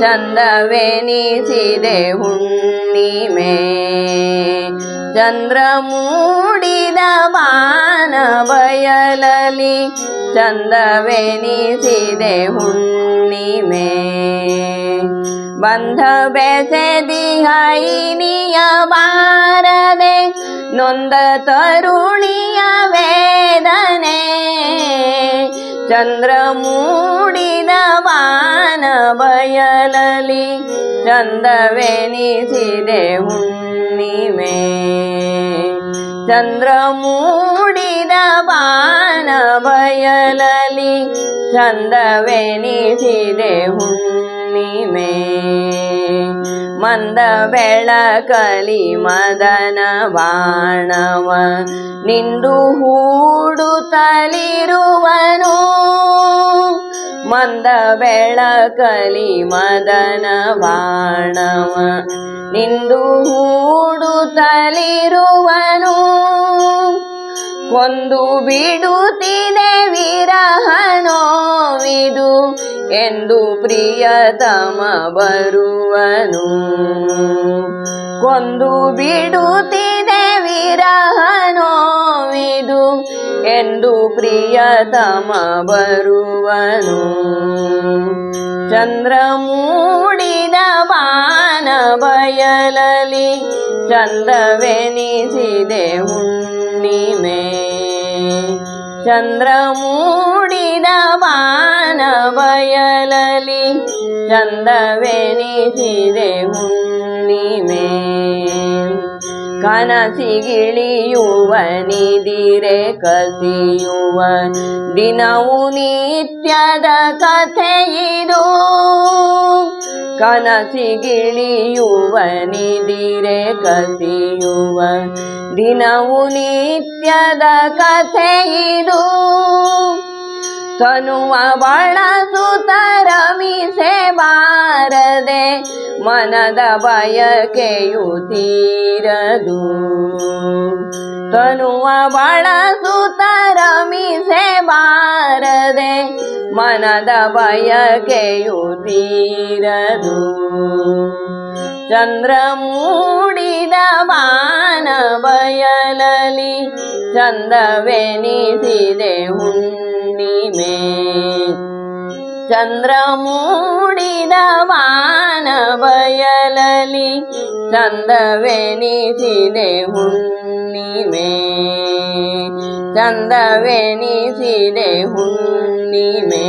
ಚಂದವೆನಿಸಿದೆ ಹುಣ್ಣಿಮೆ. ಚಂದ್ರ ಮೂಡಿದ ಬಾನ ಬಯಲಲಿ ಚಂದವೆನಿಸಿದೆ ಹುಣ್ಣಿಮೆ. ಬಂಧ ಬೆಸೆದಿಹ ಇನಿಯ ಬಾರದೆ ನೊಂದ ತರುಣಿಯ ವೇದನೆ. ಚಂದ್ರ ಮೂಡಿದ ಬಯಲಲಿ ಚಂದವೆನಿಸಿದೆ ಹುಣ್ಣಿಮೆ. ಚಂದ್ರ ಮೂಡಿದ ಬಾನ ಬಯಲಲಿ ಚಂದವೆನಿಸಿದೆ ಹುಣ್ಣಿಮೆ. ಮಂದ ಬೆಳಕಲಿ ಮದನ ಬಾಣವ ನಿಂದು ಹೂಡುತ್ತಲಿರುವನು ಮಂದ ಬೆಳಕಲಿ ಮದನ ಬಾಣವ. ನಿಂದು ಹೂಡುತ್ತಲಿರುವನು ಕೊಂದು ಬಿಡುತ್ತಿದೆ ವಿರಹನೋವಿದು ಎಂದು ಪ್ರಿಯತಮ ಬರುವನು. ಕೊಂದು ಬಿಡುತ್ತಿದೆ ಪ್ರಿಯತಮ ಬರುವನು ಚಂದ್ರ ಮೂಡಿದ ಬಾನ ಬಯಲಲಿ ಚಂದ್ರವೆನಿಸಿದೆ ಹುಣ್ಣಿಮೆ. ಚಂದ್ರ ಮೂಡಿದ ಬಾನ ಬಯಲಲಿ ಚಂದ್ರವೆನಿಸಿದೆ ಹುಣ್ಣಿಮೆ. ಕನಸಿಗಿಳಿಯುವ ನಿದಿರೆ ಕಸಿಯುವ ದಿನವು ನಿತ್ಯದ ಕಥೆಯಿದು ಕನಸಿಗಿಳಿಯುವ ನಿದಿರೆ ಕಸಿಯುವ ದಿನವು ನಿತ್ಯದ ಕಥೆಯಿದು ತನುವ ಬಳಸುತ್ತ ರಮಿಸೆ ಬಾರದೆ ಮನದ ಬಯಕೆಯು ತೀರದು ತನುವ ಬಳಸುತ್ತ ರಮಿಸೆ ಬಾರದೆ ಮನದ ಬಯಕೆಯು ತೀರದು ಚಂದ್ರ ಮೂಡಿದ ಬಾನ ಬಯಲಲಿ ಚಂದವೆನಿಸಿದೆ ಹುಣ್ಣಿಮೆ. ಚಂದ್ರ ಮೂಡಿದ ಬಾನ ಬಯಲಲಿ ಚಂದವೆನಿಸಿದೆ ಹುಣ್ಣಿಮೆ ಚಂದವೆನಿಸಿದೆ ಹುಣ್ಣಿಮೆ